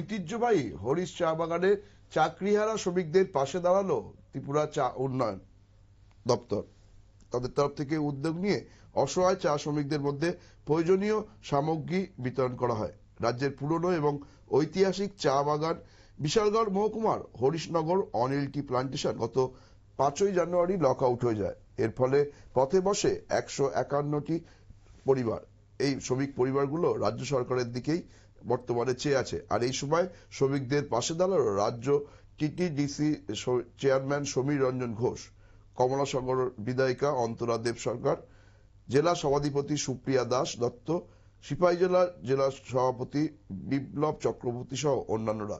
ঐতিহ্যবাহী হরিশ চা বাগানে চাকরিহারা শ্রমিকদের পাশে দাঁড়াল ত্রিপুরা চা উন্নয়ন দপ্তর। তাদের তরফ থেকে উদ্যোগ নিয়ে অসহায় চা শ্রমিকদের মধ্যে প্রয়োজনীয় সামগ্রী বিতরণ করা হয়। রাজ্যের পুরনো এবং ঐতিহাসিক চা বাগান বিশালগড় মহকুমার হরিশনগর অনিল টি প্লান্টেশন গত পাঁচই জানুয়ারি লক আউট হয়ে যায়। এর ফলে পথে বসে একশো একান্নটি পরিবার, এই শ্রমিক পরিবারগুলো রাজ্য সরকারের দিকেই বর্তমানে চেয়ে আছে। আর এই সময় শ্রমিকদের পাশে দাঁড়াল রাজ্য টিটিডিসি চেয়ারম্যান সমীর রঞ্জন ঘোষ কমলাসাগর বিধায়িকা অন্তরা দেব সরকার, জেলা সভাধিপতি সুপ্রিয়া দাস দত্ত, সিপাহী জেলা জেলা সভাপতি বিপ্লব চক্রবর্তী সহ অন্যান্যরা।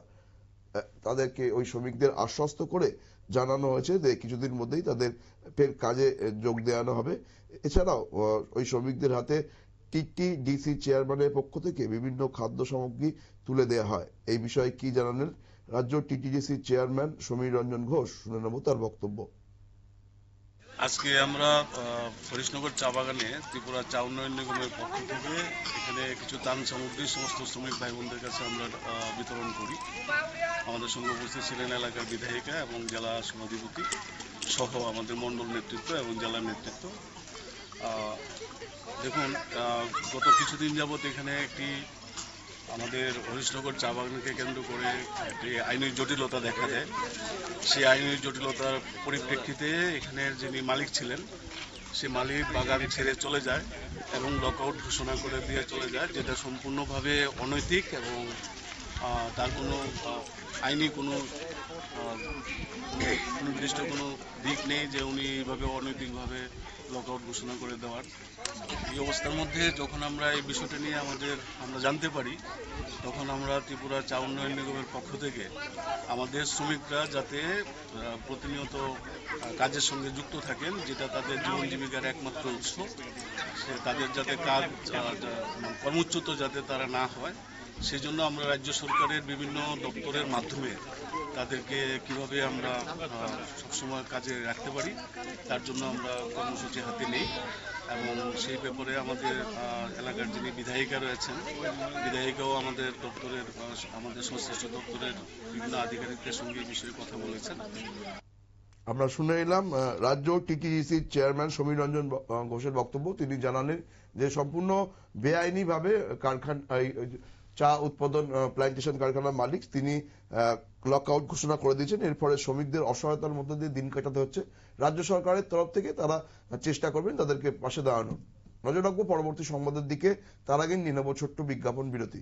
তাদেরকে ওই শ্রমিকদের আশ্বস্ত করে জানানো হয়েছে যে কিছুদিন মধ্যেই তাদের ফের কাজে যোগ দেওয়ানো হবে। এছাড়াও ওই শ্রমিকদের হাতে টিটিডিসি চেয়ারম্যানের পক্ষ থেকে বিভিন্ন খাদ্য সামগ্রী তুলে দেওয়া হয়। এই বিষয়ে কি জানালেন রাজ্য টিটিডিসি চেয়ারম্যান সমীর রঞ্জন ঘোষ? শুনে নেব তার বক্তব্য। আজকে আমরা হরিশনগর চা বাগানে ত্রিপুরা চা উন্নয়ন নিগমের পক্ষ থেকে এখানে কিছু ত্রাণ সামগ্রী, সমস্ত শ্রমিক ভাই বোনদের কাছে আমরা বিতরণ করি। আমাদের সঙ্গে উপস্থিত ছিলেন এলাকার বিধায়িকা এবং জেলা সভাধিপতি সহ আমাদের মণ্ডল নেতৃত্ব এবং জেলার নেতৃত্ব। দেখুন গত কিছুদিন যাবৎ এখানে একটি আমাদের হরিশনগর চা বাগানকে কেন্দ্র করে একটি আইনি জটিলতা দেখা দেয়। সেই আইনি জটিলতার পরিপ্রেক্ষিতে এখানের যিনি মালিক ছিলেন, সে মালিক বাগান ছেড়ে চলে যায় এবং লকআউট ঘোষণা করে দিয়ে চলে যায়, যেটা সম্পূর্ণভাবে অনৈতিক এবং তার কোনো আইনি কোনো নির্দিষ্ট কোনো দিক নেই যে উনি এইভাবে অনৈতিকভাবে লকআউট ঘোষণা করে দেওয়ার। এই অবস্থার মধ্যে যখন আমরা এই বিষয়টি নিয়ে আমাদের, আমরা জানতে পারি, তখন আমরা ত্রিপুরা চা উন্নয়ন নিগমের পক্ষ থেকে আমাদের শ্রমিকরা যাতে প্রতিনিয়ত কাজের সঙ্গে যুক্ত থাকেন, যেটা তাদের জীবন জীবিকার একমাত্র উৎস, সে তাদের যাতে কাজ মানে কর্মচ্যুত যাতে তারা না হয় সেই জন্য আমরা রাজ্য সরকারের বিভিন্ন দপ্তরের মাধ্যমে তাদেরকে কীভাবে আমরা সবসময় কাজে রাখতে পারি, তার জন্য আমরা কর্মসূচি হাতে নেই। এবং সেই ব্যাপারে আমাদের এলাকার যিনি বিধায়িকা রয়েছেন, বিধায়িকাও আমাদের দপ্তরের আমাদের সংশ্লিষ্ট দপ্তরের বিভিন্ন আধিকারিকদের সঙ্গে এই বিষয়ে কথা বলেছেন। আমরা শুনে এলাম রাজ্য টিটিডিসি চেয়ারম্যান সমীর রঞ্জন ঘোষের বক্তব্য। তিনি জানালেন যে সম্পূর্ণ বেআইনি ভাবে কারখানা চা উৎপাদন প্ল্যান্টেশন কারখানার মালিক, তিনি লক আউট ঘোষণা করে দিয়েছেন। এর ফলে শ্রমিকদের অসহায়তার মধ্যে দিয়ে দিন কাটাতে হচ্ছে। রাজ্য সরকারের তরফ থেকে তারা চেষ্টা করবেন তাদেরকে পাশে দাঁড়ানোর। নজর রাখব পরবর্তী সংবাদের দিকে। তার আগে নিয়ে নেব ছোট্ট বিজ্ঞাপন বিরতি।